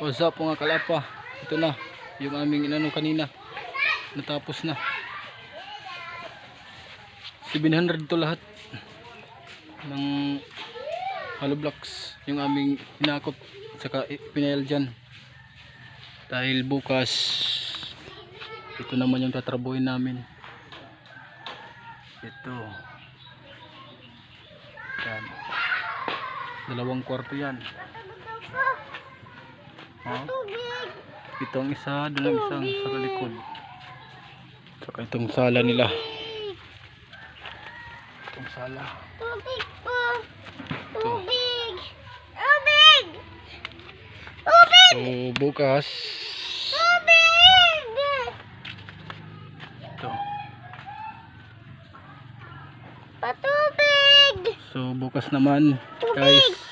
What's up mga kalapa? Ito na, yung aming inano kanina. Natapos na. 700 to lahat ng hollow blocks yung aming hinakot saka pinail dyan dahil bukas ito naman yung tatrabuhin namin ito yan dalawang kwarto yan ha? ito ang isa doon ang isang sa likod saka itong sala nila itong sala Tubig po. Tubig. Tubig. Tubig. so bukas Tubig. ito Patubig. so bukas naman guys